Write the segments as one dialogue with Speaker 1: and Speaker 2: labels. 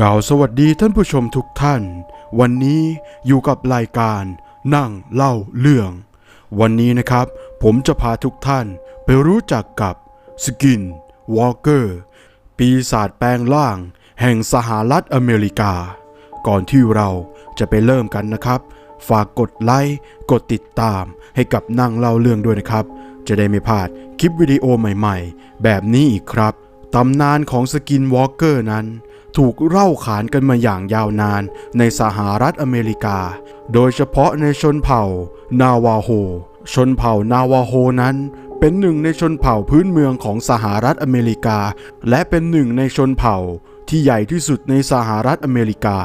Speaker 1: กล่าวสวัสดีท่านผู้ชมทุกท่าน วันนี้อยู่กับรายการนั่งเล่าเรื่อง วันนี้นะครับ ผมจะพาทุกท่านไปรู้จักกับสกินวอลเกอร์ปีศาจแปลงร่าง แห่งสหรัฐอเมริกา ก่อนที่เราจะไปเริ่มกันนะครับ ฝากกดไลค์กดติดตามให้กับนั่งเล่าเรื่องด้วยนะครับ จะได้ไม่พลาดคลิปวิดีโอใหม่ๆ แบบนี้อีกครับตำนานของสกินวอลเกอร์นั้น ถูกเล่าขานกันมาอย่างยาวนานในสหรัฐอเมริกา โดยเฉพาะในชนเผ่านาวาโฮ ชนเผ่านาวาโฮนั้นเป็นหนึ่งในชนเผ่าพื้นเมืองของสหรัฐอเมริกา และเป็นหนึ่งในชนเผ่าที่ใหญ่ที่สุดในสหรัฐอเมริกา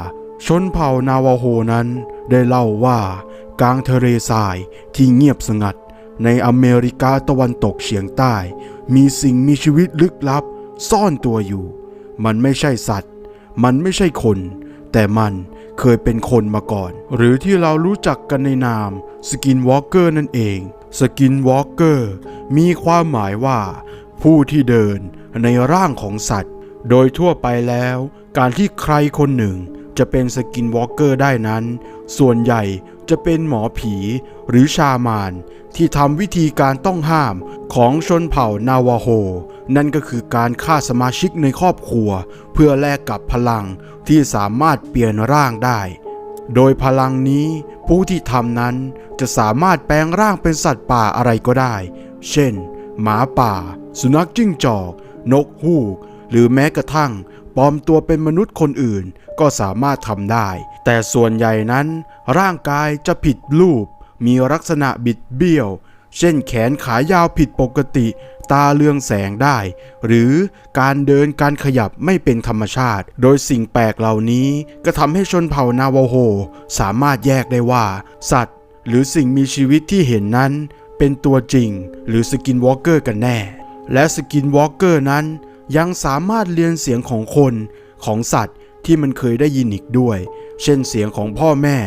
Speaker 1: ชนเผ่านาวาโฮนั้นได้เล่าว่ากลางทะเลทรายที่เงียบสงัด ในอเมริกาตะวันตกเฉียงใต้ มีสิ่งมีชีวิตลึกลับ ซ่อนตัวอยู่ มันไม่ใช่สัตว์ มันไม่ใช่คน แต่มันเคยเป็นคนมาก่อน หรือที่เรารู้จักกันในนามสกินวอล์กเกอร์นั่นเองสกินวอล์กเกอร์มีความหมายว่า ผู้ที่เดินในร่างของสัตว์ โดยทั่วไปแล้ว การที่ใครคนหนึ่งจะเป็นสกินวอล์กเกอร์ได้นั้น ส่วนใหญ่จะเป็นหมอผีหรือชามาน ที่ทำวิธีการต้องห้ามของชนเผ่านาวาโฮ นั่นก็คือการฆ่าสมาชิกในครอบครัว เพื่อแลกกับพลังที่สามารถเปลี่ยนร่างได้ โดยพลังนี้ผู้ที่ทำนั้นจะสามารถแปลงร่างเป็นสัตว์ป่าอะไรก็ได้ เช่น หมาป่า สุนัขจิ้งจอก นกฮูก หรือแม้กระทั่งปลอมตัวเป็นมนุษย์คนอื่นก็สามารถทำได้ แต่ส่วนใหญ่นั้น ร่างกายจะผิดรูป มีลักษณะบิดเบี้ยว เช่นแขนขายาวผิดปกติ ตาเลืองแสงได้ หรือการเดินการขยับไม่เป็นธรรมชาติ โดยสิ่งแปลกเหล่านี้ก็ทำให้ชนเผ่านาวโฮ สามารถแยกได้ว่า สัตว์ หรือสิ่งมีชีวิตที่เห็นนั้น เป็นตัวจริง หรือสกินวอล์กเกอร์กันแน่ และสกินวอล์กเกอร์นั้น ยังสามารถเรียนเสียงของคนของสัตว์ที่มันเคยได้ยินอีกด้วย เช่นเสียงของพ่อแม่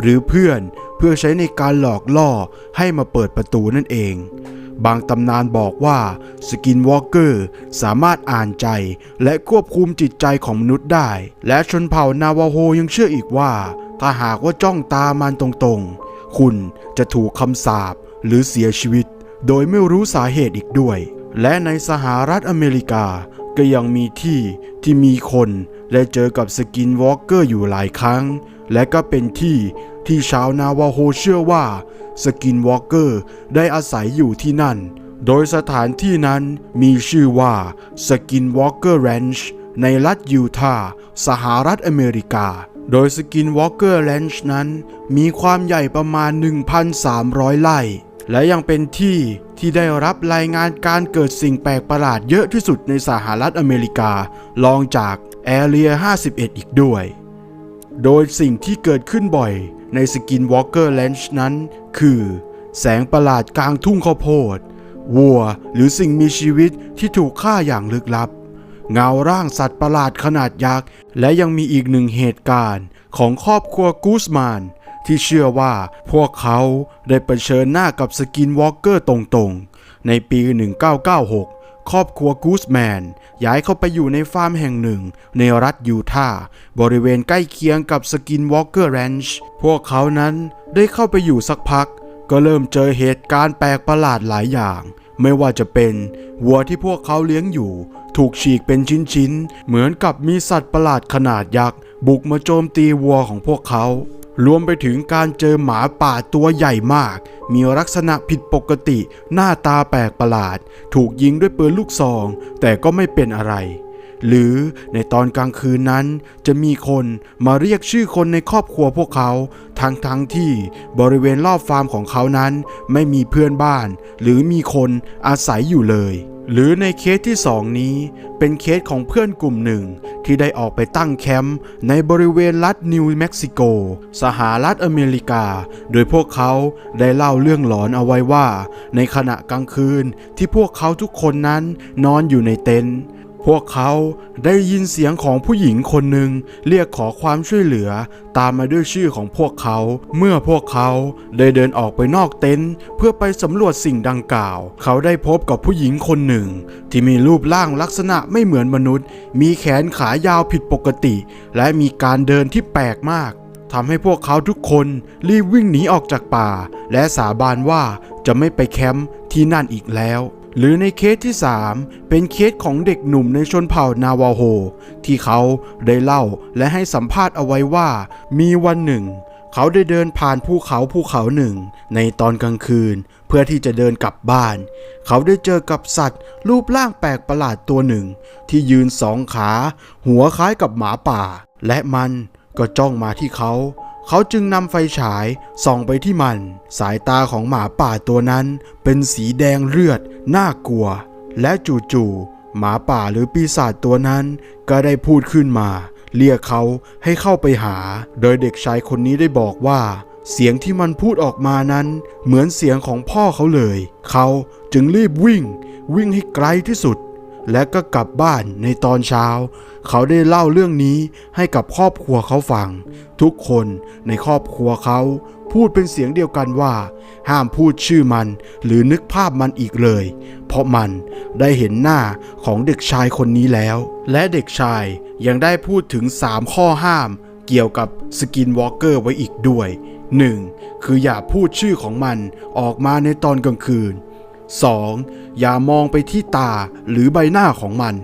Speaker 1: หรือเพื่อนเพื่อใช้ในการหลอกล่อให้มาเปิดประตูนั่นเอง บางตำนานบอกว่าสกินวอล์กเกอร์สามารถอ่านใจและควบคุมจิตใจของมนุษย์ได้ และชนเผ่านาวาโฮยังเชื่ออีกว่า ถ้าหากว่าจ้องตามันตรงๆ คุณจะถูกคำสาปหรือเสียชีวิต โดยไม่รู้สาเหตุอีกด้วย และในสหรัฐอเมริกาก็ยังมีที่ที่มีคน และเจอกับสกินวอล์กเกอร์อยู่หลายครั้ง และก็เป็นที่ที่ชาวนาวาโฮเชื่อว่าสกินวอล์กเกอร์ได้อาศัยอยู่ที่นั่น โดยสถานที่นั้นมีชื่อว่าสกินวอล์กเกอร์แรนช์ในรัฐยูทาห์สหรัฐอเมริกา โดยสกินวอล์กเกอร์แรนช์นั้น มีความใหญ่ประมาณ 1,300 ไร่ และยังเป็นที่ที่ได้รับรายงานการเกิดสิ่งแปลกประหลาดเยอะที่สุดในสหรัฐอเมริการองจาก แอเรีย 51 อีกด้วย โดยสิ่งที่เกิดขึ้นบ่อยในสกินวอล์กเกอร์แลนช์นั้น คือ แสงประหลาดกลางทุ่งข้าวโพด วัวหรือสิ่งมีชีวิตที่ถูกฆ่าอย่างลึกลับ เงาร่างสัตว์ประหลาดขนาดยักษ์ และยังมีอีกหนึ่งเหตุการณ์ของครอบครัวกูสมานที่เชื่อว่าพวกเขาได้เผชิญหน้ากับสกินวอล์กเกอร์ตรงๆ ในปี 1996 ครอบครัวกูสแมนย้ายเข้าไปอยู่ในฟาร์มแห่งหนึ่ง ในรัฐยูทาห์บริเวณใกล้เคียงกับสกินวอล์กเกอร์แรนช์พวกเขานั้นได้เข้าไปอยู่สักพัก ก็เริ่มเจอเหตุการณ์แปลกประหลาดหลายอย่าง ไม่ว่าจะเป็นวัวที่พวกเขาเลี้ยงอยู่ ถูกฉีกเป็นชิ้นๆ เหมือนกับมีสัตว์ประหลาดขนาดยักษ์ บุกมาโจมตีวัวของพวกเขา รวมไปถึงการเจอหมาป่าตัวใหญ่มาก มีลักษณะผิดปกติ หน้าตาแปลกประหลาด ถูกยิงด้วยปืนลูกซอง แต่ก็ไม่เป็นอะไร หรือในตอนกลางคืนนั้นจะมีคนมาเรียกชื่อคนในครอบครัวพวกเขาทั้งทั้งที่บริเวณรอบฟาร์มของเขานั้น ไม่มีเพื่อนบ้าน หรือมีคนอาศัยอยู่เลย หรือในเคสที่สองนี้เป็นเคสของเพื่อนกลุ่มหนึ่ง ที่ได้ออกไปตั้งแคมป์ในบริเวณรัฐนิวเม็กซิโก สหรัฐอเมริกา โดยพวกเขาได้เล่าเรื่องหลอนเอาไว้ว่า ในขณะกลางคืนที่พวกเขาทุกคนนั้นนอนอยู่ในเต็นท์ พวกเขาได้ยินเสียงของผู้หญิงคนหนึ่งเรียกขอความช่วยเหลือ ตามมาด้วยชื่อของพวกเขา เมื่อพวกเขาได้เดินออกไปนอกเต็นท์เพื่อไปสำรวจสิ่งดังกล่าว เขาได้พบกับผู้หญิงคนหนึ่ง ที่มีรูปร่างลักษณะไม่เหมือนมนุษย์ มีแขนขายาวผิดปกติ และมีการเดินที่แปลกมากทำให้พวกเขาทุกคนรีบวิ่งหนีออกจากป่า และสาบานว่าจะไม่ไปแคมป์ที่นั่นอีกแล้ว หรือในเคสที่ 3 เป็นเคสของเด็กหนุ่มในชนเผ่านาวาโฮ ที่เขาได้เล่าและให้สัมภาษณ์เอาไว้ว่า มีวันหนึ่ง เขาได้เดินผ่านภูเขาภูเขาหนึ่ง ในตอนกลางคืน เพื่อที่จะเดินกลับบ้าน เขาได้เจอกับสัตว์ รูปร่างแปลกประหลาดตัวหนึ่ง ที่ยืนสองขา หัวคล้ายกับหมาป่า และมันก็จ้องมาที่เขา เขาจึงนำไฟฉายส่องไปที่มัน สายตาของหมาป่าตัวนั้นเป็นสีแดงเลือด น่ากลัว และจู่ๆหมาป่าหรือปีศาจตัวนั้น ก็ได้พูดขึ้นมา เรียกเขาให้เข้าไปหา โดยเด็กชายคนนี้ได้บอกว่า เสียงที่มันพูดออกมานั้น เหมือนเสียงของพ่อเขาเลย เขาจึงรีบวิ่ง วิ่งให้ไกลที่สุด และก็กลับบ้านในตอนเช้า เขาได้เล่าเรื่องนี้ให้กับครอบครัวเขาฟัง ทุกคนในครอบครัวเขาพูดเป็นเสียงเดียวกันว่า ห้ามพูดชื่อมันหรือนึกภาพมันอีกเลย เพราะมันได้เห็นหน้าของเด็กชายคนนี้แล้ว และเด็กชายยังได้พูดถึง 3 ข้อห้ามเกี่ยวกับสกินวอล์กเกอร์ไว้อีกด้วย 1. คืออย่าพูดชื่อของมันออกมาในตอนกลางคืน 2. อย่ามองไปที่ตาหรือใบหน้าของมัน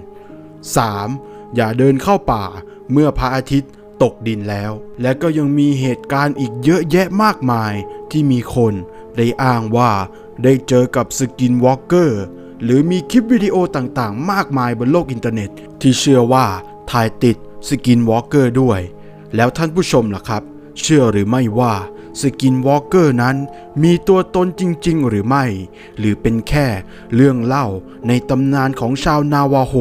Speaker 1: 3. อย่าเดินเข้าป่าเมื่อพระอาทิตย์ตกดินแล้ว และก็ยังมีเหตุการณ์อีกเยอะแยะมากมายที่มีคนได้อ้างว่าได้เจอกับสกินวอล์กเกอร์หรือมีคลิปวิดีโอต่างๆ มากมายบนโลกอินเทอร์เน็ต ที่เชื่อว่าถ่ายติดสกินวอล์กเกอร์ด้วย แล้วท่านผู้ชมล่ะครับ เชื่อหรือไม่ว่า สกินวอล์กเกอร์นั้นมีตัวตนจริง ๆ หรือไม่ หรือเป็นแค่เรื่องเล่าในตำนานของชาวนาวาโฮ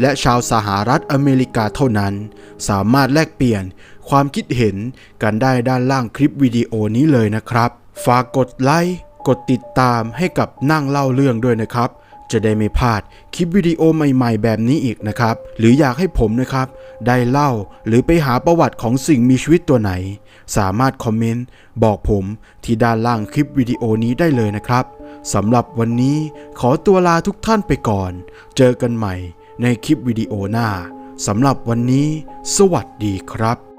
Speaker 1: และชาวสหรัฐอเมริกาเท่านั้น สามารถแลกเปลี่ยนความคิดเห็นกันได้ด้านล่างคลิปวิดีโอนี้เลยนะครับ ฝากกดไลค์กดติดตามให้กับนั่งเล่าเรื่องด้วยนะครับ จะได้ไม่พลาดคลิปวิดีโอใหม่ ๆ แบบนี้อีกนะครับ หรืออยากให้ผมนะครับ ได้เล่าหรือไปหาประวัติของสิ่งมีชีวิตตัวไหน สามารถคอมเมนต์บอกผมที่ด้านล่างคลิปวิดีโอนี้ได้เลยนะครับสำหรับวันนี้ขอตัวลาทุกท่านไปก่อน เจอกันใหม่ในคลิปวิดีโอหน้าสำหรับวันนี้ สวัสดีครับ